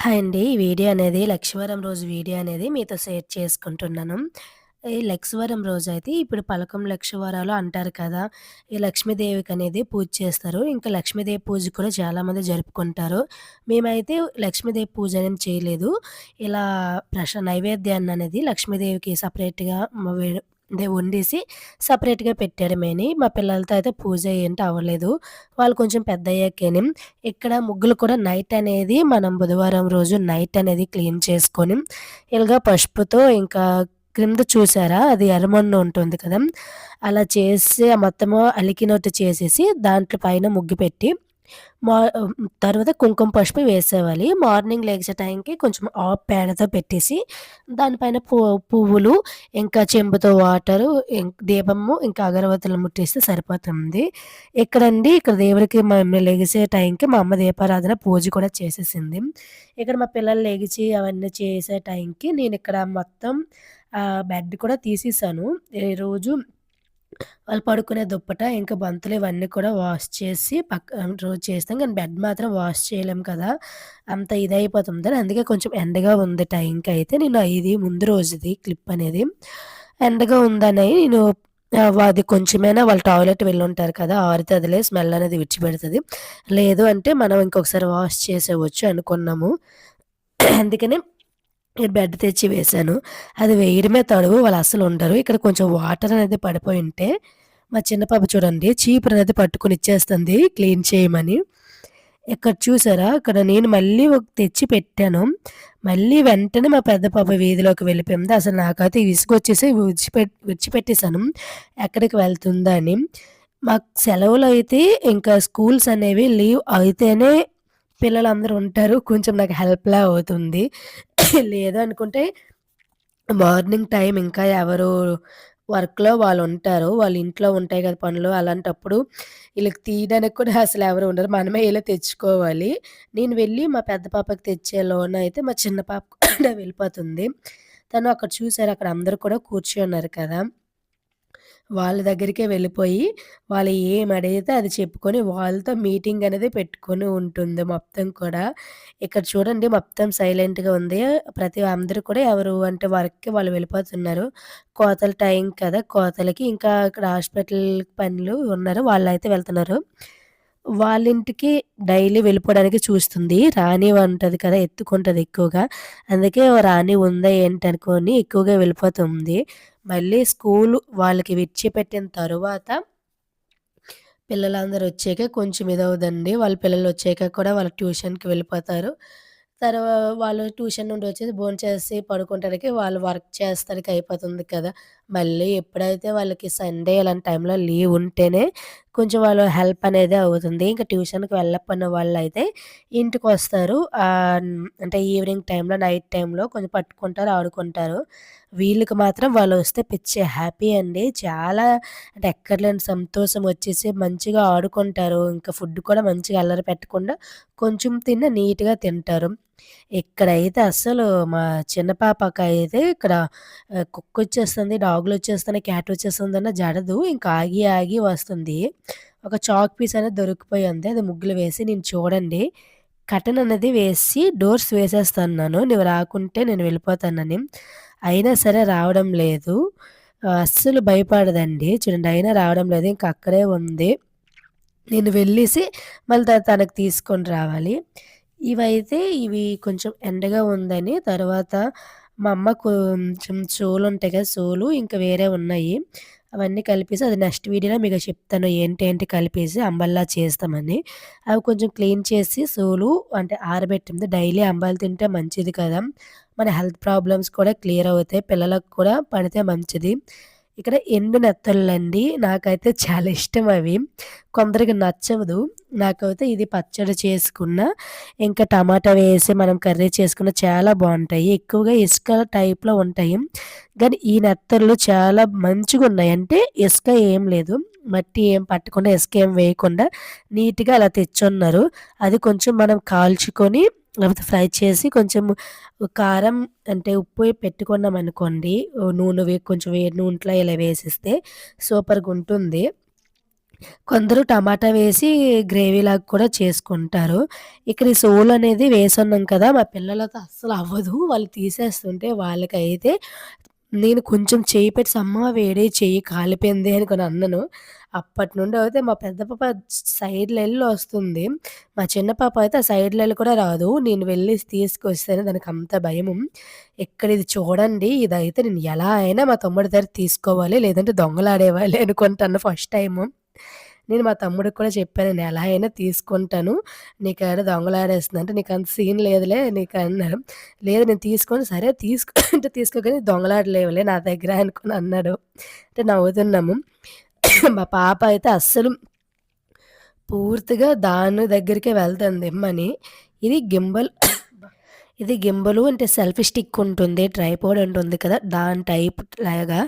Hi అండి. ఈ video అనేది లక్ష్మీవారం రోజు వీడియో అనేది మీతో షేర్ చేసుకుంటున్నాను. ఈ లక్ష్మీవారం రోజైతే ఇప్పుడు పలకం లక్షవారాలు అంటారు కదా! ఈ లక్ష్మీదేవికి అనేది పూజ చేస్తారు. ఇంకా లక్ష్మీదేవి పూజ కూడా చాలామంది జరుపుకుంటారు. మేమైతే లక్ష్మీదేవి పూజ అనేది చేయలేదు. ఇలా ప్రశ్న నైవేద్యాన్ని అనేది లక్ష్మీదేవికి సపరేట్గా అదే వండేసి సపరేట్గా పెట్టాడమేని మా పిల్లలతో అయితే పూజ ఏంటి అవ్వలేదు. వాళ్ళు కొంచెం పెద్దయ్యాకేని ఇక్కడ ముగ్గులు కూడా నైట్ అనేది మనం బుధవారం రోజు నైట్ అనేది క్లీన్ చేసుకొని ఇలాగా పసుపుతో ఇంకా క్రింద చూసారా అది ఎర్రమన్ను ఉంటుంది కదా! అలా చేసి మొత్తము అలికినట్టు చేసేసి దాంట్లో పైన ముగ్గు పెట్టి మా తర్వాత కుంకుమ పసుపు వేసేవాలి. మార్నింగ్ లేచే టైంకి కొంచెం ఆ పేడతో పెట్టేసి దానిపైన పువ్వులు, ఇంకా చెంబుతో వాటరు, దీపము, ఇంకా అగరవత్తులు ముట్టేస్తే సరిపోతుంది. ఇక్కడండి ఇక్కడ దేవుడికి మేము లెగిసే టైంకి మా అమ్మ దీపారాధన పూజ కూడా చేసేసింది. ఇక్కడ మా పిల్లలు లెగిచి అవన్నీ చేసే టైంకి నేను ఇక్కడ మొత్తం బెడ్ కూడా తీసేసాను. ఈరోజు వాళ్ళు పడుకునే దుప్పట, ఇంకా బంతులు ఇవన్నీ కూడా వాష్ చేసి పక్క రోజు చేస్తాం. కానీ బెడ్ మాత్రం వాష్ చేయలేం కదా! అంత ఇదయిపోతుందని అందుకే కొంచెం ఎండగా ఉంది టైంకి అయితే నేను ఇది ముందు రోజుది క్లిప్ అనేది. ఎండగా ఉందని నేను అది కొంచెమైనా వాళ్ళు టాయిలెట్ వెళ్ళి ఉంటారు కదా! ఆరుతదిలే స్మెల్ అనేది విడిచిపెడుతుంది లేదు అంటే మనం ఇంకొకసారి వాష్ చేసేవచ్చు అనుకున్నాము. అందుకని బెడ్ తెచ్చి వేశాను. అది వేయడమే తడువు వాళ్ళు అసలు ఉండరు. ఇక్కడ కొంచెం వాటర్ అనేది పడిపోయి ఉంటే మా చిన్న పాప చూడండి చీపురనేది పట్టుకొని ఇచ్చేస్తుంది క్లీన్ చేయమని. ఇక్కడ చూసారా? ఇక్కడ నేను మళ్ళీ ఒక తెచ్చి పెట్టాను. మళ్ళీ వెంటనే మా పెద్ద పాప వీధిలోకి వెళ్ళిపోయింది. అసలు నాకైతే విసుగొచ్చేసి విడిచిపెట్టి విడిచిపెట్టేశాను ఎక్కడికి వెళ్తుందా అని. మాకు అయితే ఇంకా స్కూల్స్ అనేవి లీవ్ అయితేనే పిల్లలందరూ ఉంటారు. కొంచెం నాకు హెల్ప్‌లా అవుతుంది. లేదు అనుకుంటే మార్నింగ్ టైం ఇంకా ఎవరు వర్క్‌లో వాళ్ళు ఉంటారు వాళ్ళ ఇంట్లో ఉంటాయి కదా పనులు. అలాంటప్పుడు వీళ్ళకి తీయడానికి కూడా అసలు ఎవరు ఉండరు. మనమే ఇలా తెచ్చుకోవాలి. నేను వెళ్ళి మా పెద్ద పాపకి తెచ్చేలోన అయితే మా చిన్న పాప కూడా వెళ్ళిపోతుంది. తను అక్కడ చూసారు అక్కడ అందరు కూడా కూర్చున్నారు కదా! వాళ్ళ దగ్గరికే వెళ్ళిపోయి వాళ్ళు ఏం అడిగితే అది చెప్పుకొని వాళ్ళతో మీటింగ్ అనేది పెట్టుకొని ఉంటుంది మొత్తం కూడా. ఇక్కడ చూడండి మొత్తం సైలెంట్‌గా ఉంది. ప్రతి అందరూ కూడా ఎవరు అంటే వర్క్‌కి వాళ్ళు వెళ్ళిపోతున్నారు. కోతల టైం కదా! కోతలకి ఇంకా ఇక్కడ హాస్పిటల్ పనులు ఉన్నారు. వాళ్ళు అయితే వెళ్తున్నారు. వాళ్ళ ఇంటికి డైలీ వెళ్ళిపోవడానికి చూస్తుంది. రాణి ఉంటుంది కదా! ఎత్తుకుంటుంది ఎక్కువగా. అందుకే రాణి ఉందా ఏంటి ఎక్కువగా వెళ్ళిపోతుంది. మళ్ళీ స్కూలు వాళ్ళకి విడిచిపెట్టిన తరువాత పిల్లలందరూ వచ్చాక కొంచెం ఇదవుదండి. వాళ్ళ పిల్లలు వచ్చాక కూడా వాళ్ళ ట్యూషన్‌కి వెళ్ళిపోతారు. తర్వాత వాళ్ళు ట్యూషన్ నుండి వచ్చేసి భోంచేసి పడుకుంటానికి వాళ్ళు వర్క్ చేస్తానికి అయిపోతుంది కదా! మళ్ళీ ఎప్పుడైతే వాళ్ళకి సండే ఇలాంటి టైంలో లీవ్ ఉంటేనే కొంచెం వాళ్ళు హెల్ప్ అనేది అవుతుంది. ఇంకా ట్యూషన్‌కి వెళ్ళకపోయిన వాళ్ళైతే ఇంటికి వస్తారు అంటే ఈవినింగ్ టైంలో, నైట్ టైంలో కొంచెం పట్టుకుంటారు, ఆడుకుంటారు. వీళ్ళకి మాత్రం వాళ్ళు వస్తే పిచ్చి హ్యాపీ అండి. చాలా అంటే ఎక్కడలేని సంతోషం వచ్చేసి మంచిగా ఆడుకుంటారు. ఇంకా ఫుడ్ కూడా మంచిగా అల్లరి పెట్టకుండా కొంచెం తిన్న నీట్‌గా తింటారు. ఇక్కడైతే అసలు మా చిన్న పాపకైతే ఇక్కడ కుక్క వచ్చేస్తుంది డాగులు వచ్చేస్తున్నాయి క్యాట్ వచ్చేస్తుంది అన్న జడదు. ఇంకా ఆగి ఆగి వస్తుంది. ఒక చాక్ పీస్ అనేది దొరికిపోయింది. అది ముగ్గులు వేసి నేను చూడండి కటన్ అనేది వేసి డోర్స్ వేసేస్తన్నాను. నువ్వు రాకుంటే నేను వెళ్ళిపోతానని. అయినా సరే రావడం లేదు. అస్సలు భయపడదండి. చూడండి అయినా రావడం లేదు. ఇంక అక్కడే ఉంది. నేను వెళ్ళేసి మళ్ళీ తనకు తీసుకొని రావాలి. ఇవైతే ఇవి కొంచెం ఎండగా ఉందని తర్వాత మా అమ్మ కొంచెం సోలుంటాయి కదా! సోలు ఇంకా వేరే ఉన్నాయి. అవన్నీ కలిపేసి అది నెక్స్ట్ వీడియోలో మీకు చెప్తాను ఏంటి ఏంటి కలిపేసి అంబల్లా చేస్తామని. అవి కొంచెం క్లీన్ చేసి సోలు అంటే ఆరబెట్టింది డైలీ అంబాలు తింటే మంచిది కదా! మన హెల్త్ ప్రాబ్లమ్స్ కూడా క్లియర్ అవుతాయి. పిల్లలకు కూడా పడితే మంచిది. ఇక్కడ ఎండు నెత్తళ్ళండి. నాకైతే చాలా ఇష్టం అవి. కొందరికి నచ్చదు. నాకైతే ఇది పచ్చడి చేసుకున్న, ఇంకా టమాటా వేసి మనం కర్రీ చేసుకున్న చాలా బాగుంటాయి ఎక్కువగా ఇసుక టైప్‌లో ఉంటాయి. కానీ ఈ నెత్తళ్ళు చాలా మంచిగా ఉన్నాయి అంటే ఇసుక ఏం లేదు. మట్టి ఏం పట్టకుండా ఇసుక ఏం వేయకుండా నీట్‌గా అలా తెచ్చున్నారు. అది కొంచెం మనం కాల్చుకొని లేకపోతే ఫ్రై చేసి కొంచెం కారం అంటే ఉప్పు పెట్టుకున్నాం అనుకోండి నూనె వే కొంచెం వేడి నూనెలో ఇలా వేసిస్తే సూపర్గా ఉంటుంది కొందరు టమాటా వేసి గ్రేవీలాగా కూడా చేసుకుంటారు. ఇక్కడ ఈ సోలనేది వేసున్నాం కదా! మా పిల్లలతో అస్సలు అవ్వదు. వాళ్ళు తీసేస్తుంటే వాళ్ళకైతే నేను కొంచెం చేయి పెట్టి "అమ్మ వేడి చెయ్యి కాలిపోయింది" అనుకోని అన్నను అప్పటి నుండి అయితే మా పెద్ద పాప సైడ్ లెల్లు వస్తుంది. మా చిన్న పాప అయితే ఆ సైడ్ లెల్లు కూడా రాదు. నేను వెళ్ళి తీసుకొస్తేనే దానికి అంత భయము. ఇక్కడ ఇది చూడండి ఇదైతే నేను ఎలా అయినా మా తమ్ముడి దగ్గర తీసుకోవాలి. లేదంటే దొంగలాడేవాలి అనుకుంటాను ఫస్ట్ టైము. నేను మా తమ్ముడికి కూడా చెప్పాను. "నేను ఎలా అయినా తీసుకుంటాను. నీకు ఏదో దొంగలాడేస్తుంది" అంటే నీకు అంత సీన్ లేదులే" నీకు అన్నాడు "లేదు నేను తీసుకొని "సరే తీసుకో అంటే తీసుకోగానే దొంగలాడలేవులే నా దగ్గర" అనుకుని అన్నాడు. అంటే నవ్వుతున్నాము. మా పాప అయితే అస్సలు పూర్తిగా దాని దగ్గరికే వెళ్తుంది ఇమ్మని. ఇది గింబల్ ఇది గింబలు అంటే సెల్ఫీ స్టిక్ ఉంటుంది. ట్రైపోడ్ ఉంటుంది కదా! దాని టైప్ లాగా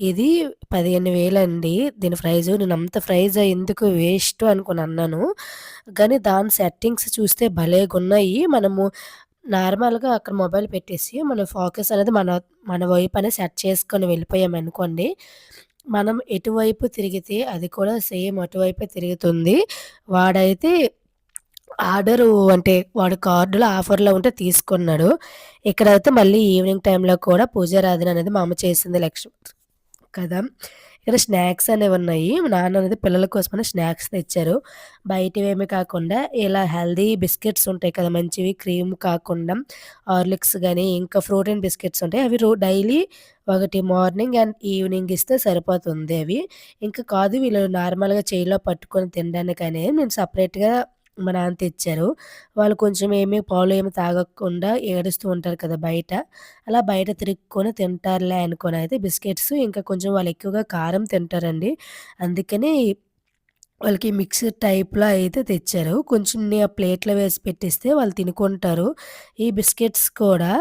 ఇది 15,000 అండి దీని ప్రైజు. నేను అంత ప్రైజ్ ఎందుకు వేస్ట్ అనుకుని అన్నాను. కానీ దాని సెట్టింగ్స్ చూస్తే భలేగున్నాయి. మనము నార్మల్‌గా అక్కడ మొబైల్ పెట్టేసి మన ఫోకస్ అనేది మన మన వైపు అనేది సెట్ చేసుకొని వెళ్ళిపోయామనుకోండి. మనం ఎటువైపు తిరిగితే అది కూడా సేమ్ అటువైపే తిరుగుతుంది. వాడైతే ఆర్డరు అంటే వాడు కార్డులో ఆఫర్‌లో ఉంటే తీసుకున్నాడు. ఇక్కడైతే మళ్ళీ ఈవినింగ్ టైంలో కూడా పూజారాధన అనేది మా అమ్మ చేసింది లక్ష్మి కదా! ఇక్కడ స్నాక్స్ అనేవున్నాయి. మా నాన్న అనేది పిల్లల కోసమని స్నాక్స్ తెచ్చారు. బయటవేమి కాకుండా ఇలా హెల్దీ బిస్కెట్స్ ఉంటాయి కదా! మంచివి క్రీమ్ కాకుండా హార్లిక్స్ కానీ ఇంకా ఫ్రూట్ బిస్కెట్స్ ఉంటాయి. అవి రో డైలీ ఒకటి మార్నింగ్ అండ్ ఈవినింగ్ ఇస్తే సరిపోతుంది అవి. ఇంకా కాదు వీళ్ళు నార్మల్‌గా చేయిలో పట్టుకొని తినడానికని నేను సెపరేట్‌గా మా నాన్న తెచ్చారు. వాళ్ళు కొంచెం ఏమి పాలు ఏమి తాగకుండా ఏడుస్తూ ఉంటారు కదా బయట. అలా బయట తిరుక్కొని తింటారులే అనుకోని అయితే బిస్కెట్స్ ఇంకా కొంచెం వాళ్ళు ఎక్కువగా కారం తింటారండి. అందుకని వాళ్ళకి మిక్స్ టైప్‌లో అయితే తెచ్చారు. కొంచెం ఆ ప్లేట్‌లో వేసి పెట్టిస్తే వాళ్ళు తినుకుంటారు. ఈ బిస్కెట్స్ కూడా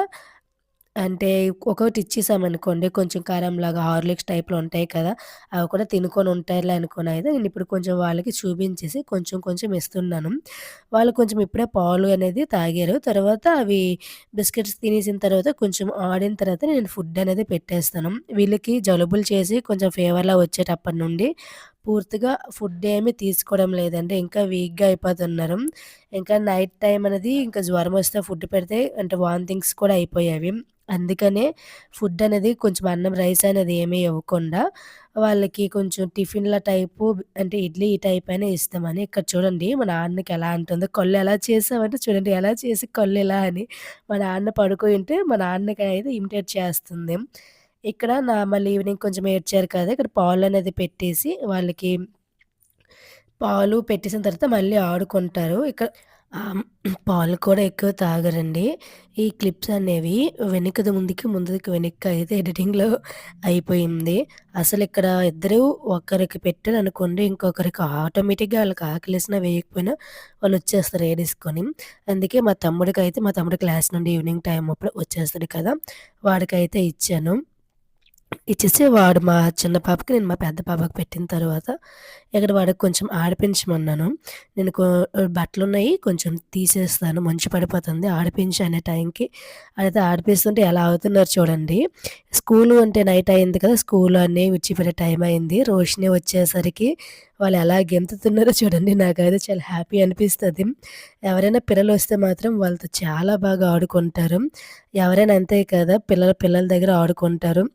అంటే ఒకటి ఇచ్చేసామనుకోండి కొంచెం కారంలాగా హార్లిక్స్ టైప్‌లో ఉంటాయి కదా! అవి కూడా తినుకొని ఉంటారులే అనుకోని అయితే నేను ఇప్పుడు కొంచెం వాళ్ళకి చూపించేసి కొంచెం కొంచెం ఇస్తున్నాను. వాళ్ళు కొంచెం ఇప్పుడే పాలు అనేది తాగారు. తర్వాత అవి బిస్కెట్స్ తినేసిన తర్వాత కొంచెం ఆడిన తర్వాత నేను ఫుడ్ అనేది పెట్టేస్తాను. వీళ్ళకి జలుబులు చేసి కొంచెం ఫీవర్‌లా వచ్చేటప్పటి నుండి పూర్తిగా ఫుడ్ ఏమీ తీసుకోవడం లేదండి. ఇంకా వీక్‌గా అయిపోతున్నారు. ఇంకా నైట్ టైం అనేది ఇంకా జ్వరం వస్తే ఫుడ్ పెడితే అంటే వామిటింగ్స్ కూడా అయిపోయేవి. అందుకనే ఫుడ్ అనేది కొంచెం అన్నం, రైస్ అనేది ఏమీ ఇవ్వకుండా వాళ్ళకి కొంచెం టిఫిన్‌ల టైపు అంటే ఇడ్లీ ఈ టైప్ అయినా ఇస్తామని ఇక్కడ చూడండి మా నాన్నకి ఎలా అంటుందో కళ్ళు ఎలా చేసామంటే చూడండి ఎలా చేసి కళ్ళు ఇలా అని. మా నాన్న పడుకోనుంటే మా నాన్నకి అయితే ఇమిటేట్ చేస్తుంది. ఇక్కడ నా మళ్ళీ ఈవినింగ్ కొంచెం ఏడ్చారు కదా! ఇక్కడ పాలు అనేది పెట్టేసి వాళ్ళకి పాలు పెట్టేసిన తర్వాత మళ్ళీ ఆడుకుంటారు. ఇక్కడ పాలు కూడా ఎక్కువ తాగరండి. ఈ క్లిప్స్ అనేవి వెనుకది ముందుకి, ముందుకి వెనక్కి అయితే ఎడిటింగ్‌లో అయిపోయింది. అసలు ఇక్కడ ఇద్దరు ఒకరికి పెట్టారు అనుకోండి ఇంకొకరికి ఆటోమేటిక్‌గా వాళ్ళకి ఆకలిసినా వేయకపోయినా వాళ్ళు వచ్చేస్తారు ఏడేసుకొని. అందుకే మా తమ్ముడికైతే మా తమ్ముడు క్లాస్ నుండి ఈవినింగ్ టైం అప్పుడు వచ్చేస్తాడు కదా! వాడికైతే ఇచ్చాను. ఇచ్చేసి వాడు మా చిన్న పాపకి, నేను మా పెద్ద పాపకి పెట్టిన తర్వాత ఇక్కడ వాడికి కొంచెం ఆడిపించమన్నాను. నేను బట్టలు ఉన్నాయి కొంచెం తీసేస్తాను మంచు పడిపోతుంది ఆడిపించి అనే టైంకి అయితే ఆడిపిస్తుంటే ఎలా అవుతున్నారు చూడండి. స్కూలు అంటే నైట్ అయింది కదా! స్కూలు అన్నీ విడిచిపెట్టే టైం అయింది. రోషిని వచ్చేసరికి వాళ్ళు ఎలా గెంతుతున్నారో చూడండి. నాకైతే చాలా హ్యాపీ అనిపిస్తుంది ఎవరైనా పిల్లలు వస్తే మాత్రం వాళ్ళతో చాలా బాగా ఆడుకుంటారు. ఎవరైనా అంతే కదా! పిల్లలు పిల్లల దగ్గర ఆడుకుంటారు.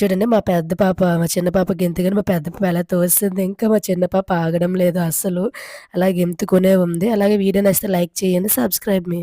చూడండి మా పెద్ద పాప మా చిన్న పాప గెంతుగానే మా పెద్ద పాప ఎలా తోస్తుంది. ఇంకా మా చిన్న పాప ఆగడం లేదు అస్సలు. అలా గెంతుకునే ఉంది. అలాగే వీడియో నచ్చితే లైక్ చేయండి. సబ్స్క్రైబ్ మీ.